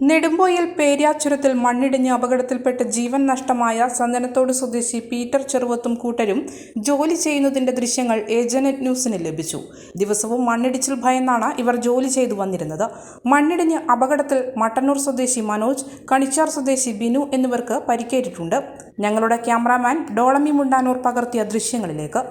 നെടുമ്പോയിൽ പേര്യാച്ചുരത്തിൽ മണ്ണിടിഞ്ഞ് അപകടത്തിൽപ്പെട്ട് ജീവൻ നഷ്ടമായ സന്ദനത്തോട് സ്വദേശി പീറ്റർ ചെറുവത്തും കൂട്ടരും ജോലി ചെയ്യുന്നതിന്റെ ദൃശ്യങ്ങൾ ഏജനറ്റ് ന്യൂസിന് ലഭിച്ചു. ദിവസവും മണ്ണിടിച്ചിൽ ഭയന്നാണ് ഇവർ ജോലി ചെയ്തു വന്നിരുന്നത്. മണ്ണിടിഞ്ഞ് അപകടത്തിൽ മട്ടന്നൂർ സ്വദേശി മനോജ് കണിച്ചാർ സ്വദേശി ബിനു എന്നിവർക്ക് പരിക്കേറ്റിട്ടുണ്ട്. ഞങ്ങളുടെ ക്യാമറാമാൻ ഡോളമി മുണ്ടാനൂർ പകർത്തിയ ദൃശ്യങ്ങളിലേക്ക്.